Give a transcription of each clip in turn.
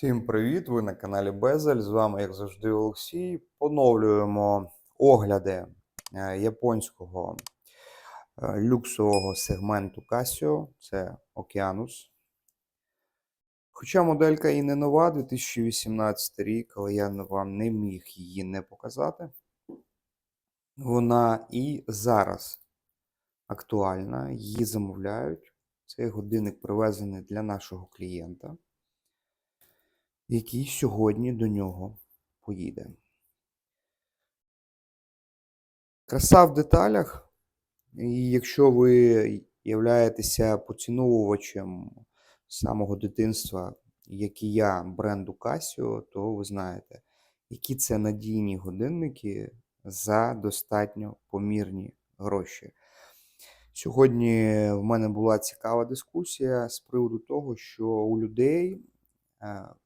Всім привіт! Ви на каналі Безель. З вами, як завжди, Олексій. Поновлюємо огляди е, японського е, люксового сегменту Casio. Це Okeanus. Хоча моделька і не нова, 2018 рік, але я вам не міг її не показати. Вона і зараз актуальна, її замовляють. Цей годинник привезений для нашого клієнта який сьогодні до нього поїде. Краса в деталях. І якщо ви являєтеся поціновувачем самого дитинства, як і я, бренду Casio, то ви знаєте, які це надійні годинники за достатньо помірні гроші. Сьогодні в мене була цікава дискусія з приводу того, що у людей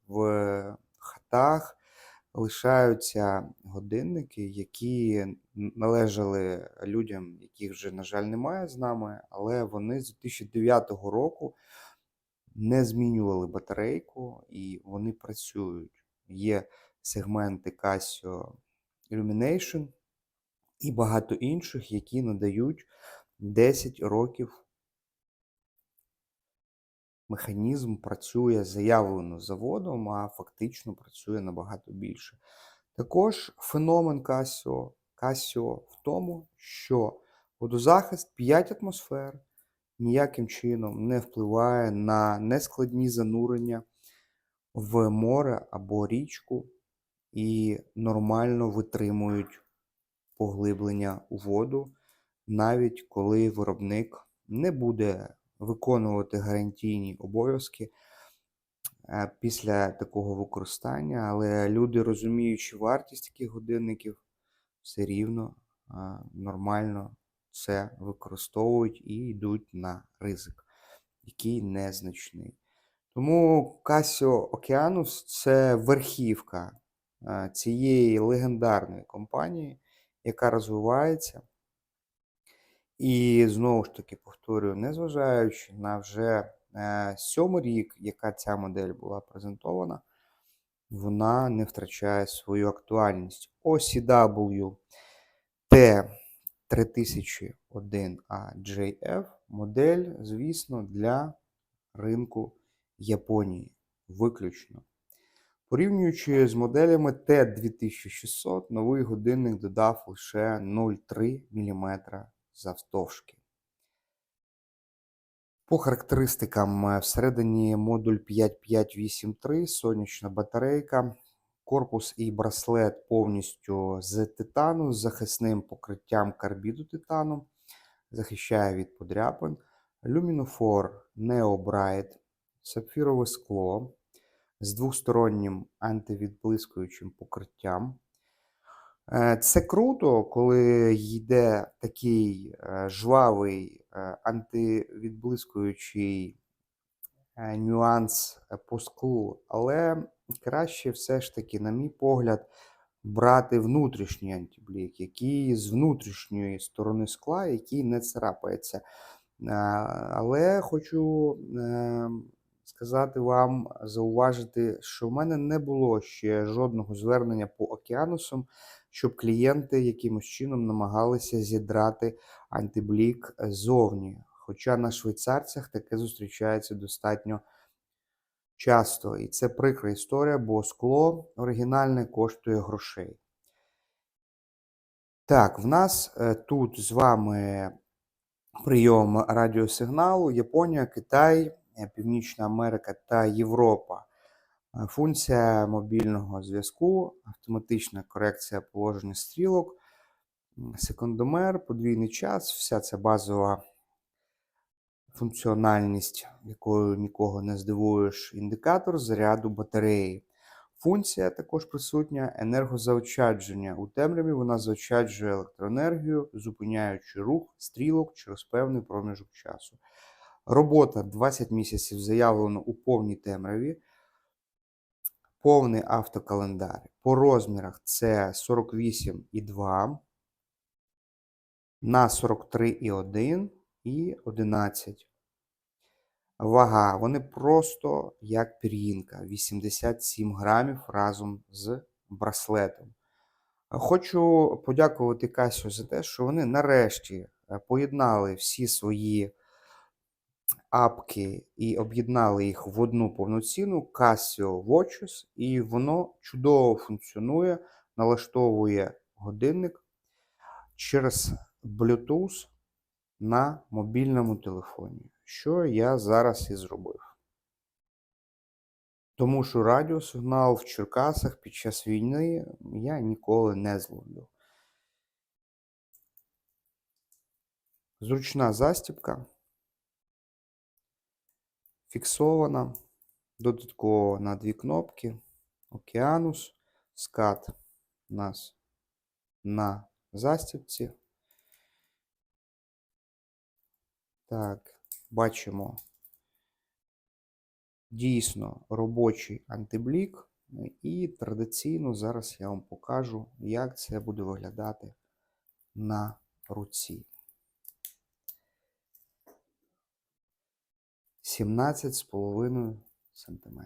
в хатах лишаються годинники, які належали людям, яких вже, на жаль, немає з нами, але вони з 2009 року не змінювали батарейку і вони працюють. Є сегменти Casio Illumination і багато інших, які надають 10 років механізм працює заявлено заводом, а фактично працює набагато більше. Також феномен Casio, Casio в тому, що водозахист 5 атмосфер ніяким чином не впливає на нескладні занурення в море або річку і нормально витримують поглиблення у воду, навіть коли виробник не буде виконувати гарантійні обов'язки е, після такого використання, але люди, розуміючи вартість таких годинників, все рівно е, нормально це використовують і йдуть на ризик, який незначний. Тому Casio Okeanus це верхівка е, цієї легендарної компанії, яка розвивається. І знову ж таки повторюю, незважаючи на вже е, сьомий рік, яка ця модель була презентована, вона не втрачає свою актуальність. OCW T3001AJF модель, звісно, для ринку Японії виключно. Порівнюючи з моделями T2600, новий годинник додав лише 0,3 мм завтовшки. По характеристикам е, всередині модуль 5583, сонячна батарейка, корпус і браслет повністю з титану, з захисним покриттям карбіду титану, захищає від подряпин, люмінофор Bright, сапфірове скло з двостороннім антивідблискуючим покриттям. Е, це круто, коли йде такий е, жвавий е, антивідблискуючий нюанс по склу, але краще все ж таки, на мій погляд, брати внутрішній антиблік, який з внутрішньої сторони скла, який не царапається. Але хочу сказати вам, зауважити, що в мене не було ще жодного звернення по океанусам щоб клієнти якимось чином намагалися зідрати антиблік ззовні. Хоча на швейцарцях таке зустрічається достатньо часто. І це прикра історія, бо скло оригінальне коштує грошей. Так, в нас е, тут з вами прийом радіосигналу Японія, Китай, Північна Америка та Європа. Е, функція мобільного зв'язку, автоматична корекція положення стрілок, секундомер, подвійний час, вся ця базова функціональність, якою нікого не здивуєш, індикатор заряду батареї. Функція також присутня енергозаощадження. У темряві вона заощаджує електроенергію, зупиняючи рух стрілок через певний проміжок часу. Робота 20 місяців заявлено у повній темряві повний автокалендар. По розмірах це 48,2 на 43,1 і 11. Вага, вони просто як пір'їнка, 87 грамів разом з браслетом. Хочу подякувати Casio за те, що вони нарешті е, поєднали всі свої апки і об'єднали їх в одну повноцінну Casio Watches, і воно чудово функціонує, налаштовує годинник через Bluetooth на мобільному телефоні, що я зараз і зробив. Тому що радіосигнал в Черкасах під час війни я ніколи не зловлю. Зручна застібка. Фіксована. Додатково на дві кнопки. Океанус. Скат у нас на застібці. Так, бачимо дійсно робочий антиблік. І традиційно зараз я вам покажу, як це буде виглядати на руці. 17,5 см.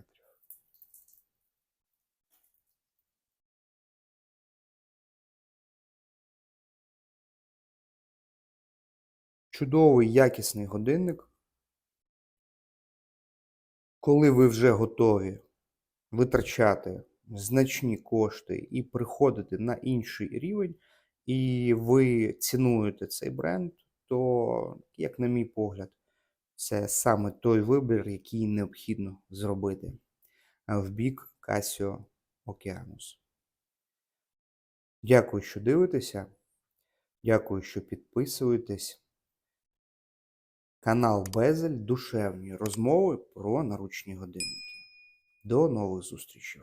Чудовий якісний годинник. Коли ви вже готові витрачати значні кошти і приходити на інший рівень, і ви цінуєте цей бренд, то, як на мій погляд, це саме той вибір, який необхідно зробити в бік Casio Okeanus. Дякую, що дивитеся. Дякую, що підписуєтесь. Канал Безель душевні розмови про наручні годинники. До нових зустрічей!